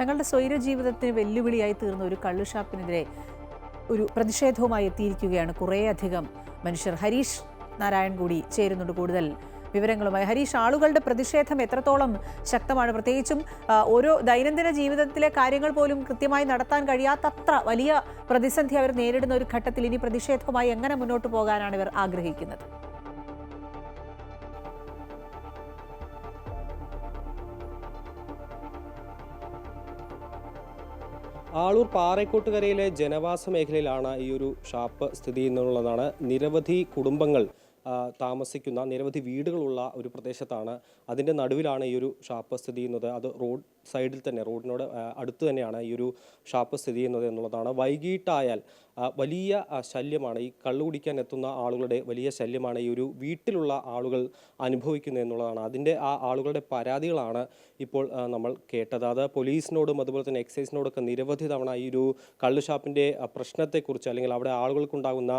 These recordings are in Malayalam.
തങ്ങളുടെ സ്വൈര ജീവിതത്തിന് വെല്ലുവിളിയായി തീർന്ന ഒരു കള്ളുഷാപ്പിനെതിരെ ഒരു പ്രതിഷേധവുമായി എത്തിയിരിക്കുകയാണ് കുറേയധികം മനുഷ്യർ. ഹരീഷ് നാരായൺ കൂടി ചേരുന്നുണ്ട് കൂടുതൽ വിവരങ്ങളുമായി. ഹരീഷ് ആളുകളുടെ പ്രതിഷേധം എത്രത്തോളം ശക്തമാണ്? പ്രത്യേകിച്ചും ഓരോ ദൈനംദിന ജീവിതത്തിലെ കാര്യങ്ങൾ പോലും കൃത്യമായി നടത്താൻ കഴിയാത്തത്ര വലിയ പ്രതിസന്ധി അവർ നേരിടുന്ന ഒരു ഘട്ടത്തിൽ ഇനി പ്രതിഷേധവുമായി എങ്ങനെ മുന്നോട്ട് പോകാനാണ് ഇവർ ആഗ്രഹിക്കുന്നത്? ആളൂർ പാറേക്കോട്ടുകരയിലെ ജനവാസ മേഖലയിലാണ് ഈ ഒരു ഷാപ്പ് സ്ഥിതി ചെയ്യുന്നുള്ളതാണ് നിരവധി കുടുംബങ്ങൾ താമസിക്കുന്ന നിരവധി വീടുകളുള്ള ഒരു പ്രദേശത്താണ് അതിന്റെ നടുവിലാണ് ഈ ഒരു ഷാപ്പ് സ്ഥിതി ചെയ്യുന്നത്. അത് റോഡ് സൈഡിൽ തന്നെ റോഡിനോട് അടുത്ത് തന്നെയാണ് ഈ ഒരു ഷാപ്പ് സ്ഥിതി ചെയ്യുന്നത് എന്നുള്ളതാണ്. വൈകിട്ടായാൽ വലിയ ശല്യമാണ് ഈ കള്ളു കുടിക്കാൻ എത്തുന്ന ആളുകളുടെ വലിയ ശല്യമാണ് ഈ ഒരു വീട്ടിലുള്ള ആളുകൾ അനുഭവിക്കുന്നത് എന്നുള്ളതാണ്. അതിന്റെ ആ ആളുകളുടെ പരാതികളാണ് ഇപ്പോൾ നമ്മൾ കേട്ടത്. അത് പോലീസിനോടും അതുപോലെ തന്നെ എക്സൈസിനോടൊക്കെ നിരവധി തവണ ഈ ഒരു കള്ളു ഷാപ്പിന്റെ പ്രശ്നത്തെക്കുറിച്ച് അല്ലെങ്കിൽ അവിടെ ആളുകൾക്കുണ്ടാകുന്ന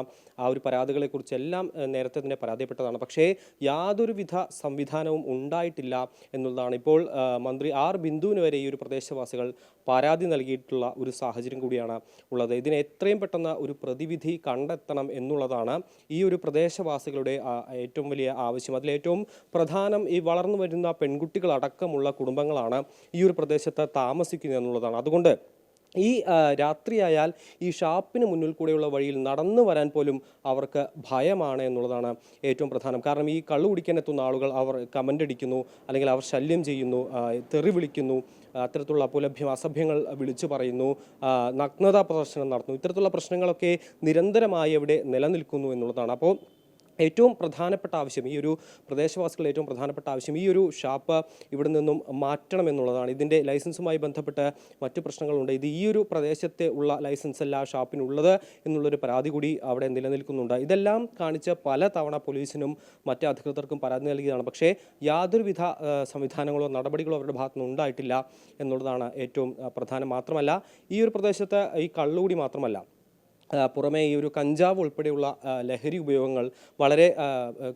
ആ ഒരു പരാതികളെക്കുറിച്ച് എല്ലാം നേരത്തെ തന്നെ പരാതിപ്പെട്ടതാണ് പക്ഷേ യാതൊരുവിധ സംവിധാനവും ഉണ്ടായിട്ടില്ല എന്നുള്ളതാണ്. ഇപ്പോൾ മന്ത്രി ആർ ബിന്ദുവിന് വരെ ഈ ഒരു പ്രദേശവാസികൾ പരാതി നൽകിയിട്ടുള്ള ഒരു സാഹചര്യം കൂടിയാണ് ഉള്ളത്. ഇതിനെ എത്രയും പെട്ടെന്ന് ഒരു പ്രതിവിധി കണ്ടെത്തണം എന്നുള്ളതാണ് ഈ ഒരു പ്രദേശവാസികളുടെ ഏറ്റവും വലിയ ആവശ്യം. അതിലേറ്റവും പ്രധാനം ഈ വളർന്നു വരുന്ന പെൺകുട്ടികളടക്കമുള്ള കുടുംബങ്ങളാണ് ഈ ഒരു പ്രദേശത്ത് താമസിക്കുന്നത് എന്നുള്ളതാണ്. അതുകൊണ്ട് ഈ രാത്രിയായാൽ ഈ ഷാപ്പിന് മുന്നിൽ കൂടെയുള്ള വഴിയിൽ നടന്നു വരാൻ പോലും അവർക്ക് ഭയമാണ് എന്നുള്ളതാണ് ഏറ്റവും പ്രധാനം. കാരണം ഈ കള്ളു കുടിക്കാൻ എത്തുന്ന ആളുകൾ അവർ കമന്റ് അടിക്കുന്നു അല്ലെങ്കിൽ അവർ ശല്യം ചെയ്യുന്നു തെറി വിളിക്കുന്നു അത്തരത്തിലുള്ള അപലഭ്യം അസഭ്യങ്ങൾ വിളിച്ചു പറയുന്നു നഗ്നതാ പ്രദർശനം നടത്തുന്നു. ഇത്തരത്തിലുള്ള പ്രശ്നങ്ങളൊക്കെ നിരന്തരമായി അവിടെ നിലനിൽക്കുന്നു എന്നുള്ളതാണ്. അപ്പോൾ ഏറ്റവും പ്രധാനപ്പെട്ട ആവശ്യം ഈ ഒരു പ്രദേശവാസികളുടെ ഏറ്റവും പ്രധാനപ്പെട്ട ആവശ്യം ഈ ഒരു ഷാപ്പ് ഇവിടെ നിന്നും മാറ്റണം എന്നുള്ളതാണ്. ഇതിന്റെ ലൈസൻസുമായി ബന്ധപ്പെട്ട് മറ്റു പ്രശ്നങ്ങളുണ്ട്. ഇത് ഈ ഒരു പ്രദേശത്തെ ഉള്ള ലൈസൻസ് അല്ല ഷാപ്പിനുള്ളത് എന്നുള്ളൊരു പരാതി കൂടി അവിടെ നിലനിൽക്കുന്നുണ്ട്. ഇതെല്ലാം കാണിച്ച് പല തവണ പോലീസിനും മറ്റ് അധികൃതർക്കും പരാതി നൽകിയതാണ്. പക്ഷേ യാതൊരുവിധ സംവിധാനങ്ങളോ നടപടികളോ അവരുടെ ഭാഗത്തു നിന്ന് ഉണ്ടായിട്ടില്ല എന്നുള്ളതാണ് ഏറ്റവും പ്രധാനം. മാത്രമല്ല ഈ ഒരു പ്രദേശത്ത് ഈ കള്ളുകൂടി മാത്രമല്ല പുറമേ ഈ ഒരു കഞ്ചാവ് ഉൾപ്പെടെയുള്ള ലഹരി ഉപയോഗങ്ങൾ വളരെ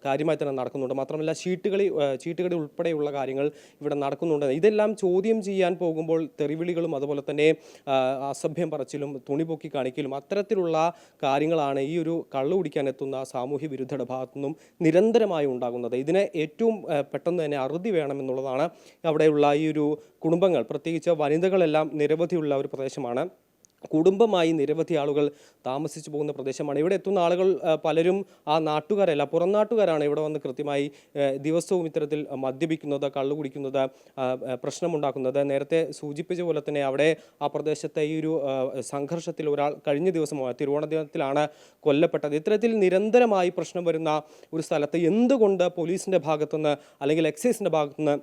കാര്യമായി തന്നെ നടക്കുന്നുണ്ട്. മാത്രമല്ല ചീട്ടുകളി ചീട്ടുകളി ഉൾപ്പെടെയുള്ള കാര്യങ്ങൾ ഇവിടെ നടക്കുന്നുണ്ട്. ഇതെല്ലാം ചോദ്യം ചെയ്യാൻ പോകുമ്പോൾ തെറിവിളികളും അതുപോലെ തന്നെ അസഭ്യം പറച്ചിലും തുണി പൊക്കി കാണിക്കലും അത്തരത്തിലുള്ള കാര്യങ്ങളാണ് ഈ ഒരു കള്ളു കുടിക്കാൻ എത്തുന്ന സാമൂഹ്യ വിരുദ്ധയുടെ ഭാഗത്തുനിന്നും നിരന്തരമായി ഉണ്ടാകുന്നത്. ഇതിനെ ഏറ്റവും പെട്ടെന്ന് തന്നെ അറുതി വേണമെന്നുള്ളതാണ് അവിടെയുള്ള ഈ ഒരു കുടുംബങ്ങൾ. പ്രത്യേകിച്ച് വനിതകളെല്ലാം നിരവധിയുള്ള ഒരു പ്രദേശമാണ്. കുടുംബമായി നിരവധി ആളുകൾ താമസിച്ചു പോകുന്ന പ്രദേശമാണ്. ഇവിടെ എത്തുന്ന ആളുകൾ പലരും ആ നാട്ടുകാരല്ല പുറം നാട്ടുകാരാണ് ഇവിടെ വന്ന് കൃത്യമായി ദിവസവും ഇത്തരത്തിൽ മദ്യപിക്കുന്നത് കള്ളു കുടിക്കുന്നത് പ്രശ്നമുണ്ടാക്കുന്നത്. നേരത്തെ സൂചിപ്പിച്ച പോലെ തന്നെ അവിടെ ആ പ്രദേശത്തെ ഈ ഒരു സംഘർഷത്തിൽ ഒരാൾ കഴിഞ്ഞ ദിവസം തിരുവോണദിനത്തിലാണ് കൊല്ലപ്പെട്ടത്. ഇത്തരത്തിൽ നിരന്തരമായി പ്രശ്നം വരുന്ന ഒരു സ്ഥലത്ത് എന്തുകൊണ്ട് പോലീസിന്റെ ഭാഗത്തുനിന്ന് അല്ലെങ്കിൽ എക്സൈസിന്റെ ഭാഗത്തുനിന്ന്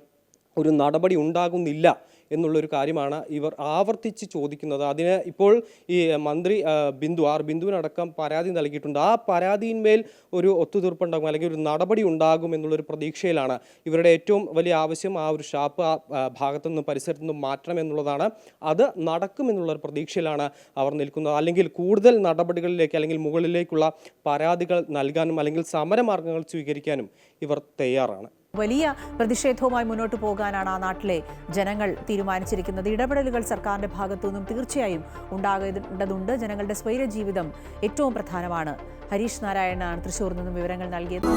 ഒരു നടപടി ഉണ്ടാകുന്നില്ല എന്നുള്ളൊരു കാര്യമാണ് ഇവർ ആവർത്തിച്ച് ചോദിക്കുന്നത്. അതിന് ഇപ്പോൾ ഈ മന്ത്രി ബിന്ദു ആർ ബിന്ദുവിനടക്കം പരാതി നൽകിയിട്ടുണ്ട്. ആ പരാതിയിന്മേൽ ഒരു ഒത്തുതീർപ്പുണ്ടാകും അല്ലെങ്കിൽ ഒരു നടപടി ഉണ്ടാകും എന്നുള്ളൊരു പ്രതീക്ഷയിലാണ്. ഇവരുടെ ഏറ്റവും വലിയ ആവശ്യം ആ ഒരു ഷാപ്പ് ആ ഭാഗത്തു നിന്നും പരിസരത്തു നിന്നും മാറ്റണം എന്നുള്ളതാണ്. അത് നടക്കുമെന്നുള്ളൊരു പ്രതീക്ഷയിലാണ് അവർ നിൽക്കുന്നത്. അല്ലെങ്കിൽ കൂടുതൽ നടപടികളിലേക്ക് അല്ലെങ്കിൽ മുകളിലേക്കുള്ള പരാതികൾ നൽകാനും അല്ലെങ്കിൽ സമരമാർഗങ്ങൾ സ്വീകരിക്കാനും ഇവർ തയ്യാറാണ്. വലിയ പ്രതിഷേധവുമായി മുന്നോട്ട് പോകാനാണ് ആ നാട്ടിലെ ജനങ്ങൾ തീരുമാനിച്ചിരിക്കുന്നത്. ഇടപെടലുകൾ സർക്കാരിന്റെ ഭാഗത്തു നിന്നും തീർച്ചയായും ഉണ്ടാകേണ്ടതുണ്ട്. ജനങ്ങളുടെ സ്വൈര ജീവിതം ഏറ്റവും പ്രധാനമാണ്. ഹരീഷ് നാരായണനാണ് തൃശൂർ നിന്നും വിവരങ്ങൾ നൽകിയത്.